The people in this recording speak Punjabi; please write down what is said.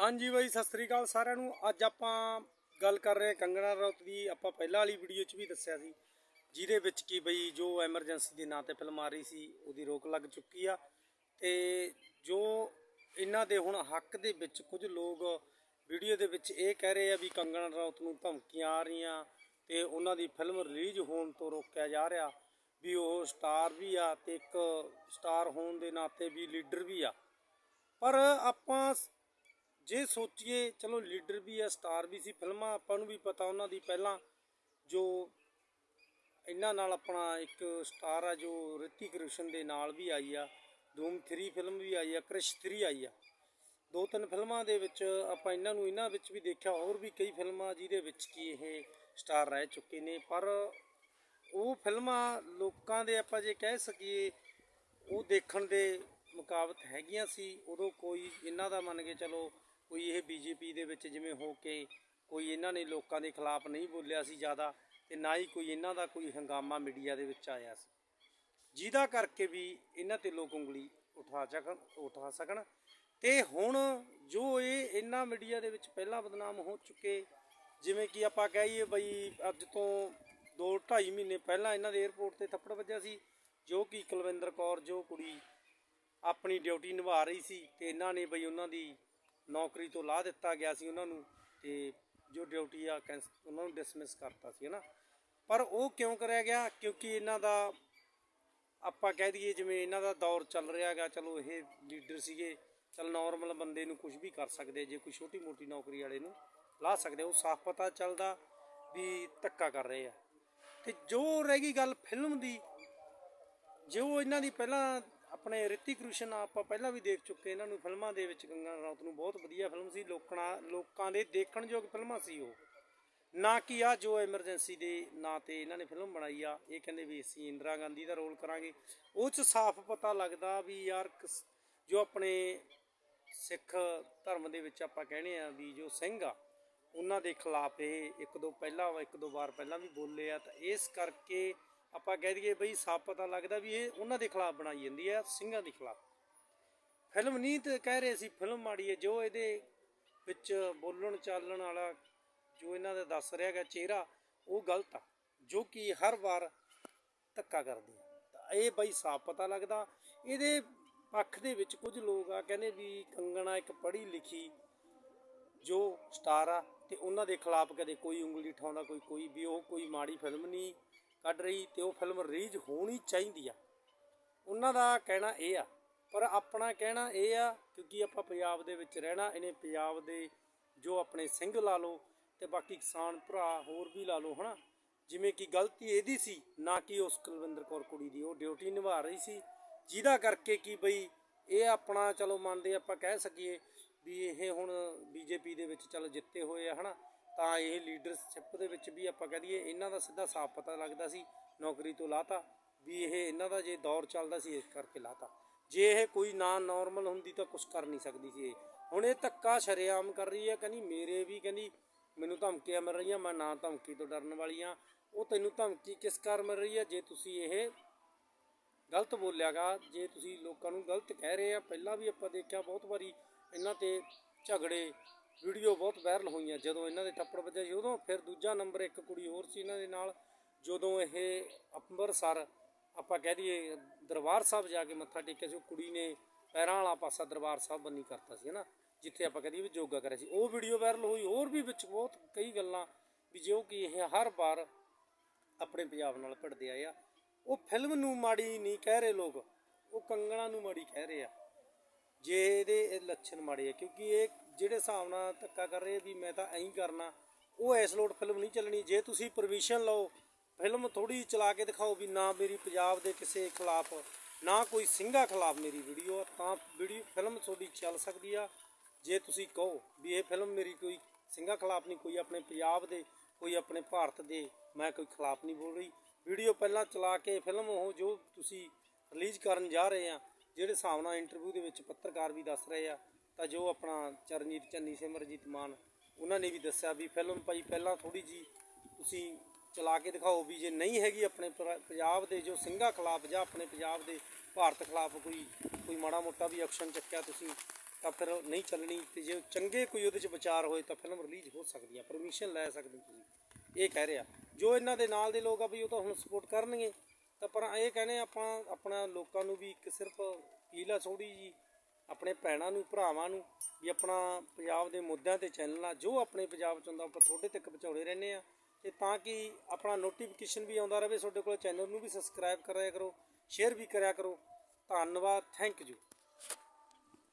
ਹਾਂਜੀ ਬਾਈ, ਸਤਿ ਸ੍ਰੀ ਅਕਾਲ ਸਾਰਿਆਂ ਨੂੰ। ਅੱਜ ਆਪਾਂ ਗੱਲ ਕਰ ਰਹੇ ਕੰਗਣਾ ਰੌਤ ਦੀ। ਆਪਾਂ ਪਹਿਲਾਂ ਵਾਲੀ ਵੀਡੀਓ 'ਚ ਵੀ ਦੱਸਿਆ ਸੀ, ਜਿਹਦੇ ਵਿੱਚ ਕੀ ਬਈ ਜੋ ਐਮਰਜੈਂਸੀ ਦੇ ਨਾਂ ਤੇ ਫਿਲਮ ਆ ਰਹੀ ਸੀ, ਉਹਦੀ ਰੋਕ ਲੱਗ ਚੁੱਕੀ ਆ। ਤੇ ਜੋ ਇਹਨਾਂ ਦੇ ਹੁਣ ਹੱਕ ਦੇ ਵਿੱਚ ਕੁਝ ਲੋਕ ਵੀਡੀਓ ਦੇ ਵਿੱਚ ਇਹ ਕਹਿ ਰਹੇ ਆ ਵੀ ਕੰਗਣਾ ਰੌਤ ਨੂੰ ਧਮਕੀਆਂ ਆ ਰਹੀਆਂ ਤੇ ਉਹਨਾਂ ਦੀ ਫਿਲਮ ਰਿਲੀਜ਼ ਹੋਣ ਤੋਂ ਰੋਕਿਆ ਜਾ ਰਿਹਾ ਵੀ ਉਹ ਸਟਾਰ ਵੀ ਆ ਤੇ ਇੱਕ ਸਟਾਰ ਹੋਣ ਦੇ ਨਾਤੇ ਵੀ ਲੀਡਰ ਵੀ ਆ। ਪਰ ਆਪਾਂ ਜੇ ਸੋਚੀਏ, ਚਲੋ ਲੀਡਰ ਵੀ ਆ, ਸਟਾਰ ਵੀ ਸੀ, ਫਿਲਮਾਂ ਆਪਾਂ ਨੂੰ ਵੀ ਪਤਾ ਉਹਨਾਂ ਦੀ ਪਹਿਲਾਂ ਜੋ ਇਹਨਾਂ ਨਾਲ ਆਪਣਾ ਇੱਕ ਸਟਾਰ ਆ, ਜੋ ਰਿਤਿਕ ਰੋਸ਼ਨ ਦੇ ਨਾਲ ਵੀ ਆਈ ਆ, ਧੂਮ 3 ਫਿਲਮ ਵੀ ਆਈ ਆ, ਕ੍ਰਿਸ਼ 3 ਆਈ ਆ। ਦੋ ਤਿੰਨ ਫਿਲਮਾਂ ਦੇ ਵਿੱਚ ਆਪਾਂ ਇਹਨਾਂ ਨੂੰ, ਇਹਨਾਂ ਵਿੱਚ ਵੀ ਦੇਖਿਆ, ਹੋਰ ਵੀ ਕਈ ਫਿਲਮਾਂ ਜਿਹਦੇ ਵਿੱਚ ਕੀ ਇਹ ਸਟਾਰ ਰਹਿ ਚੁੱਕੇ ਨੇ, ਪਰ ਉਹ ਫਿਲਮਾਂ ਲੋਕਾਂ ਦੇ ਆਪਾਂ ਜੇ ਕਹਿ ਸਕੀਏ, ਉਹ ਦੇਖਣ ਦੇ ਮੁਕਾਬਤ ਹੈਗੀਆਂ ਸੀ, ਉਦੋਂ ਕੋਈ ਇਹਨਾਂ ਦਾ ਮੰਨ ਕੇ ਚਲੋ ਕੋਈ ਇਹ ਬੀਜੇਪੀ ਦੇ ਵਿੱਚ ਜਿਵੇਂ ਹੋ ਕੇ ਕੋਈ ਇਹਨਾਂ ਨੇ ਲੋਕਾਂ ਦੇ ਖਿਲਾਫ ਨਹੀਂ ਬੋਲਿਆ ਸੀ ਜ਼ਿਆਦਾ ਤੇ ਨਾ ਹੀ ਕੋਈ ਇਹਨਾਂ ਦਾ ਕੋਈ ਹੰਗਾਮਾ ਮੀਡੀਆ ਦੇ ਵਿੱਚ ਆਇਆ ਸੀ। ਜਿਹਦਾ ਕਰਕੇ ਵੀ ਇਹਨਾਂ ਤੇ ਲੋਕ ਉਂਗਲੀ ਉਠਾ ਸਕਣ ਉਠਾ ਸਕਣ। ਤੇ ਹੁਣ ਜੋ ਇਹ ਇਹਨਾਂ ਮੀਡੀਆ ਦੇ ਵਿੱਚ ਪਹਿਲਾਂ ਬਦਨਾਮ ਹੋ ਚੁੱਕੇ, ਜਿਵੇਂ ਕਿ ਆਪਾਂ ਕਹੀਏ ਬਈ ਅੱਜ ਤੋਂ 2 2.5 ਮਹੀਨੇ ਪਹਿਲਾਂ ਇਹਨਾਂ ਦੇ 에ਅਰਪੋਰਟ ਤੇ ਥੱਪੜ ਵੱਜਿਆ ਸੀ, ਜੋ ਕਿ ਕੁਲਵਿੰਦਰ ਕੌਰ ਜੋ ਕੁੜੀ ਆਪਣੀ ਡਿਊਟੀ ਨਿਭਾ ਰਹੀ ਸੀ ਤੇ ਇਹਨਾਂ ਨੇ ਬਈ ਉਹਨਾਂ ਦੀ ਨੌਕਰੀ ਤੋਂ ਲਾਹ ਦਿੱਤਾ ਗਿਆ ਸੀ ਉਹਨਾਂ ਨੂੰ ਤੇ ਜੋ ਡਿਊਟੀ ਆ ਕੈਂਸ, ਉਹਨਾਂ ਨੂੰ ਡਿਸਮਿਸ ਕਰਤਾ ਸੀ, ਹਨਾ। ਪਰ ਉਹ ਕਿਉਂ ਕਰਿਆ ਗਿਆ? ਕਿਉਂਕਿ ਇਹਨਾਂ ਦਾ ਆਪਾਂ ਕਹਿ ਦਈਏ ਜਿਵੇਂ ਇਹਨਾਂ ਦਾ ਦੌਰ ਚੱਲ ਰਿਹਾ ਹੈਗਾ, ਚਲੋ ਇਹ ਲੀਡਰ ਸੀਗੇ, ਚਲ ਨਾਰਮਲ ਬੰਦੇ ਨੂੰ ਕੁਝ ਵੀ ਕਰ ਸਕਦੇ, ਜੇ ਕੋਈ ਛੋਟੀ ਮੋਟੀ ਨੌਕਰੀ ਵਾਲੇ ਨੂੰ ਲਾ ਸਕਦੇ, ਉਹ ਸਾਫ਼ ਪਤਾ ਚੱਲਦਾ ਵੀ ਧੱਕਾ ਕਰ ਰਹੇ ਆ। ਤੇ ਜੋ ਰਹਿ ਗਈ ਗੱਲ ਫਿਲਮ ਦੀ, ਜੋ ਇਹਨਾਂ ਦੀ ਪਹਿਲਾਂ ਆਪਣੇ ਰਿਤਿਕ ਰੋਸ਼ਨ ਆਪਾਂ ਪਹਿਲਾਂ ਵੀ ਦੇਖ ਚੁੱਕੇ ਇਹਨਾਂ ਨੂੰ ਫਿਲਮਾਂ ਦੇ ਵਿੱਚ ਗੰਗਾ ਰਣੌਤ ਨੂੰ ਬਹੁਤ ਵਧੀਆ ਫਿਲਮ ਸੀ, ਲੋਕਣਾ, ਲੋਕਾਂ ਦੇ ਦੇਖਣਯੋਗ ਫਿਲਮਾਂ ਸੀ ਉਹ। ਨਾ ਕਿ ਆ ਜੋ ਐਮਰਜੈਂਸੀ ਦੇ ਨਾਂ ਤੇ ਇਹਨਾਂ ਨੇ ਫਿਲਮ ਬਣਾਈ ਆ, ਇਹ ਕਹਿੰਦੇ ਵੀ ਅਸੀਂ ਇੰਦਰਾ ਗਾਂਧੀ ਦਾ ਰੋਲ ਕਰਾਂਗੇ। ਉਹ ਚ ਸਾਫ਼ ਪਤਾ ਲੱਗਦਾ ਵੀ ਯਾਰ ਜੋ ਆਪਣੇ ਸਿੱਖ ਧਰਮ ਦੇ ਵਿੱਚ ਆਪਾਂ ਕਹਿੰਦੇ ਆ ਵੀ ਜੋ ਸਿੰਘ ਆ, ਉਹਨਾਂ ਦੇ ਖਿਲਾਫ ਇਹ ਇੱਕ ਦੋ ਪਹਿਲਾਂ ਇੱਕ ਦੋ ਵਾਰ ਪਹਿਲਾਂ ਵੀ ਬੋਲੇ ਆ, ਤਾਂ ਇਸ ਕਰਕੇ ਆਪਾਂ ਕਹਿ ਦਈਏ ਬਈ ਸਾਫ਼ ਪਤਾ ਲੱਗਦਾ ਵੀ ਇਹ ਉਹਨਾਂ ਦੇ ਖਿਲਾਫ ਬਣਾਈ ਜਾਂਦੀ ਹੈ ਸਿੰਘਾਂ ਦੇ ਖਿਲਾਫ। ਫਿਲਮ ਨਹੀਂ ਤੇ ਕਹਿ ਰਹੇ ਸੀ, ਫਿਲਮ ਮਾੜੀ ਹੈ ਜੋ ਇਹਦੇ ਵਿੱਚ ਬੋਲਣ ਚਾਲਣ ਵਾਲਾ ਜੋ ਇਹਨਾਂ ਦਾ ਦੱਸ ਰਿਹਾ ਹੈਗਾ ਚਿਹਰਾ, ਉਹ ਗਲਤ ਆ, ਜੋ ਕਿ ਹਰ ਵਾਰ ਧੱਕਾ ਕਰਦੀ ਆ। ਤਾਂ ਇਹ ਬਈ ਸਾਫ਼ ਪਤਾ ਲੱਗਦਾ, ਇਹਦੇ ਪੱਖ ਦੇ ਵਿੱਚ ਕੁਝ ਲੋਕ ਆ, ਕਹਿੰਦੇ ਵੀ ਕੰਗਣਾ ਇੱਕ ਪੜ੍ਹੀ ਲਿਖੀ ਜੋ ਸਟਾਰ ਆ, ਤੇ ਉਹਨਾਂ ਦੇ ਖਿਲਾਫ ਕਦੇ ਕੋਈ ਉਂਗਲੀ ਉਠਾਉਂਦਾ, ਕੋਈ ਕੋਈ ਵੀ ਉਹ ਕੋਈ ਮਾੜੀ ਫਿਲਮ ਨਹੀਂ। ਕੱਢ ਰਹੀ ਤੇ ਉਹ ਫਿਲਮ ਰਿਲੀਜ਼ ਹੋਣੀ ਚਾਹੀਦੀ ਆ। ਉਹਨਾਂ ਦਾ ਕਹਿਣਾ ਇਹ ਆ, ਪਰ ਆਪਣਾ ਕਹਿਣਾ ਇਹ ਆ ਕਿਉਂਕਿ ਆਪਾਂ ਪੰਜਾਬ ਦੇ ਵਿੱਚ ਰਹਿਣਾ, ਇਹਨੇ ਪੰਜਾਬ ਦੇ ਜੋ ਆਪਣੇ ਸਿੰਘ ਲਾ ਲਓ ਤੇ ਬਾਕੀ ਕਿਸਾਨ ਭਰਾ ਹੋਰ ਵੀ ਲਾ ਲਓ, ਹਨਾ? ਜਿਵੇਂ ਕਿ ਗਲਤੀ ਇਹਦੀ ਸੀ, ਨਾ ਕਿ ਉਸ ਕੁਲਵਿੰਦਰ ਕੌਰ ਕੁੜੀ ਦੀ, ਉਹ ਡਿਊਟੀ ਨਿਭਾ ਰਹੀ ਸੀ। ਜਿਹਦਾ ਕਰਕੇ ਕਿ ਬਈ ਇਹ ਆਪਣਾ, ਚਲੋ ਮੰਨਦੇ ਆਪਾਂ ਕਹਿ ਸਕੀਏ ਵੀ ਇਹ ਹੁਣ ਬੀਜੇਪੀ ਦੇ ਵਿੱਚ ਚਲੋ ਜਿੱਤੇ ਹੋਏ ਆ, ਹਨਾ? ਤਾਂ ਇਹ ਲੀਡਰਸ਼ਿਪ ਦੇ ਵਿੱਚ ਵੀ ਆਪਾਂ ਕਹਿ ਦਈਏ ਇਹਨਾਂ ਦਾ ਸਿੱਧਾ ਸਾਫ਼ ਪਤਾ ਲੱਗਦਾ ਸੀ, ਨੌਕਰੀ ਤੋਂ ਲਾਤਾ, ਵੀ ਇਹ ਇਹਨਾਂ ਦਾ ਜੇ ਦੌਰ ਚੱਲਦਾ ਸੀ, ਇਸ ਕਰਕੇ ਲਾਤਾ। ਜੇ ਇਹ ਕੋਈ ਨਾ ਨਾਰਮਲ ਹੁੰਦੀ ਤਾਂ ਕੁਝ ਕਰ ਨਹੀਂ ਸਕਦੀ ਸੀ ਇਹ। ਹੁਣ ਇਹ ਧੱਕਾ ਸ਼ਰੇਆਮ ਕਰ ਰਹੀ ਹੈ, ਕਹਿੰਦੀ ਮੇਰੇ ਵੀ ਕਹਿੰਦੀ ਮੈਨੂੰ ਧਮਕੀਆਂ ਮਿਲ ਰਹੀਆਂ, ਮੈਂ ਨਾ ਧਮਕੀ ਤੋਂ ਡਰਨ ਵਾਲੀ ਆ ਉਹ ਤੈਨੂੰ ਧਮਕੀ ਕਿਸ ਕਾਰ ਮਿਲ ਰਹੀ ਹੈ? ਜੇ ਤੁਸੀਂ ਇਹ ਗਲਤ ਬੋਲਿਆਗਾ, ਜੇ ਤੁਸੀਂ ਲੋਕਾਂ ਨੂੰ ਗਲਤ ਕਹਿ ਰਹੇ ਆ, ਪਹਿਲਾਂ ਵੀ ਆਪਾਂ ਦੇਖਿਆ ਬਹੁਤ ਵਾਰੀ ਇਹਨਾਂ ਤੇ ਝਗੜੇ ਵੀਡੀਓ ਬਹੁਤ ਵਾਇਰਲ ਹੋਈਆਂ ਜਦੋਂ ਇਹਨਾਂ ਦੇ ਟੱਪੜ ਵੱਜਿਆ ਸੀ। ਉਦੋਂ ਫਿਰ ਦੂਜਾ ਨੰਬਰ ਇੱਕ ਕੁੜੀ ਹੋਰ ਸੀ ਇਹਨਾਂ ਦੇ ਨਾਲ, ਜਦੋਂ ਇਹ ਅੰਮ੍ਰਿਤਸਰ ਆਪਾਂ ਕਹਿ ਦਈਏ ਦਰਬਾਰ ਸਾਹਿਬ ਜਾ ਕੇ ਮੱਥਾ ਟੇਕਿਆ ਸੀ, ਉਹ ਕੁੜੀ ਨੇ ਪੈਰਾਂ ਵਾਲਾ ਪਾਸਾ ਦਰਬਾਰ ਸਾਹਿਬ ਬੰਨੀ ਕਰਤਾ ਸੀ, ਹਨਾ, ਜਿੱਥੇ ਆਪਾਂ ਕਹਦੇ ਵੀ ਯੋਗਾ ਕਰਿਆ ਸੀ। ਉਹ ਵੀਡੀਓ ਵਾਇਰਲ ਹੋਈ, ਹੋਰ ਵੀ ਵਿੱਚ ਬਹੁਤ ਕਈ ਗੱਲਾਂ ਵੀ ਜੋ ਕਿ ਇਹ ਹਰ ਵਾਰ ਆਪਣੇ ਪੰਜਾਬ ਨਾਲ ਭਿੜਦੇ ਆਏ ਆ। ਉਹ ਫਿਲਮ ਨੂੰ ਮਾੜੀ ਨਹੀਂ ਕਹਿ ਰਹੇ ਲੋਕ, ਉਹ ਕੰਗਣਾ ਨੂੰ ਮਾੜੀ ਕਹਿ ਰਹੇ ਆ। ਜੇ ਇਹਦੇ ਇਹ ਲੱਛਣ ਮਾੜੇ ਆ, ਕਿਉਂਕਿ ਇਹ ਜਿਹੜੇ ਹਿਸਾਬ ਨਾਲ ਧੱਕਾ ਕਰ ਰਹੇ ਵੀ ਮੈਂ ਤਾਂ ਐਂ ਕਰਨਾ ਉਹ ਐਸ ਲੋਡ ਫਿਲਮ ਨਹੀਂ ਚੱਲਣੀ। ਜੇ ਤੁਸੀਂ ਪਰਮਿਸ਼ਨ ਲਓ ਫਿਲਮ ਥੋੜੀ ਚਲਾ ਕੇ ਦਿਖਾਓ ਵੀ ਨਾ ਮੇਰੀ ਪੰਜਾਬ ਦੇ ਕਿਸੇ ਖਿਲਾਫ ਨਾ ਕੋਈ ਸਿੰਘਾਂ ਖਿਲਾਫ ਮੇਰੀ ਵੀਡੀਓ ਆ, ਤਾਂ ਵੀਡੀਓ ਫਿਲਮ ਤੁਹਾਡੀ ਚੱਲ ਸਕਦੀ ਆ। ਜੇ ਤੁਸੀਂ ਕਹੋ ਵੀ ਇਹ ਫਿਲਮ ਮੇਰੀ ਕੋਈ ਸਿੰਘਾਂ ਖਿਲਾਫ ਨਹੀਂ ਕੋਈ ਆਪਣੇ ਪੰਜਾਬ ਦੇ ਕੋਈ ਆਪਣੇ ਭਾਰਤ ਦੇ ਮੈਂ ਕੋਈ ਖਿਲਾਫ ਨਹੀਂ ਬੋਲ ਰਹੀ। ਵੀਡੀਓ ਪਹਿਲਾਂ ਚਲਾ ਕੇ ਫਿਲਮ ਉਹ ਜੋ ਤੁਸੀਂ ਰਿਲੀਜ਼ ਕਰਨ ਜਾ ਰਹੇ ਆ ਜਿਹੜੇ ਹਿਸਾਬ ਨਾਲ ਇੰਟਰਵਿਊ ਦੇ ਵਿੱਚ ਪੱਤਰਕਾਰ ਵੀ ਦੱਸ ਰਹੇ ਆ ਤਾਂ ਜੋ ਆਪਣਾ ਚਰਨਜੀਤ, ਚੰਨੀ ਸਿਮਰਜੀਤ ਮਾਨ, ਉਹਨਾਂ ਨੇ ਵੀ ਦੱਸਿਆ ਵੀ ਫਿਲਮ ਭਾਈ ਪਹਿਲਾਂ ਥੋੜੀ ਜੀ ਤੁਸੀਂ ਚਲਾ ਕੇ ਦਿਖਾਓ ਵੀ ਜੇ ਨਹੀਂ ਹੈਗੀ ਆਪਣੇ ਪਰ- ਪੰਜਾਬ ਦੇ ਜੋ ਸਿੰਘਾਂ ਖਿਲਾਫ ਜਾਂ ਆਪਣੇ ਪੰਜਾਬ ਦੇ ਭਾਰਤ ਖਿਲਾਫ ਕੋਈ ਕੋਈ ਮਾੜਾ ਮੋਟਾ ਵੀ ਐਕਸ਼ਨ ਚੱਕਿਆ ਤੁਸੀਂ, ਤਾਂ ਫਿਰ ਨਹੀਂ ਚੱਲਣੀ ਤੇ ਜੇ ਚੰਗੇ ਕੋਈ ਉਹਦੇ ਚ ਵਿਚਾਰ ਹੋਏ ਤਾਂ ਫਿਲਮ ਰਿਲੀਜ਼ ਹੋ ਸਕਦੀ ਆ ਪਰਮਿਸ਼ਨ ਲੈ ਸਕਦੇ ਤੁਸੀਂ। ਇਹ ਕਹਿ ਰਿਹਾ। ਜੋ ਇਹਨਾਂ ਦੇ ਨਾਲ ਦੇ ਲੋਕ ਆ ਵੀ ਉਹ ਤਾਂ ਹੁਣ ਸਪੋਰਟ ਕਰਨਗੇ, ਤਾਂ ਪਰ ਇਹ ਕਹਿੰਦੇ ਆਪਾਂ, ਆਪਣਾ ਲੋਕਾਂ ਨੂੰ ਵੀ ਇੱਕ ਸਿਰਫ ਅਪੀਲ ਆ ਥੋੜੀ ਜੀ ਆਪਣੇ ਭੈਣਾਂ ਨੂੰ, ਭਰਾਵਾਂ ਨੂੰ ਵੀ ਆਪਣਾ ਪੰਜਾਬ ਦੇ ਮੁੱਦਿਆਂ ਤੇ ਚੈਨਲ ਆ ਜੋ ਆਪਣੇ ਪੰਜਾਬ ਚ ਹੁੰਦਾ, ਆਪਾਂ ਤੁਹਾਡੇ ਤੱਕ ਪਹੁੰਚਾਉਂਦੇ ਰਹਿੰਦੇ ਆ ਤੇ ਤਾਂ ਕਿ ਆਪਣਾ ਨੋਟੀਫਿਕੇਸ਼ਨ ਵੀ ਆਉਂਦਾ ਰਹੇ, ਤੁਹਾਡੇ ਕੋਲ ਚੈਨਲ ਨੂੰ ਵੀ ਸਬਸਕ੍ਰਾਈਬ ਕਰਿਆ ਕਰੋ ਸ਼ੇਅਰ ਵੀ ਕਰਿਆ ਕਰੋ। ਧੰਨਵਾਦ ਥੈਂਕ ਯੂ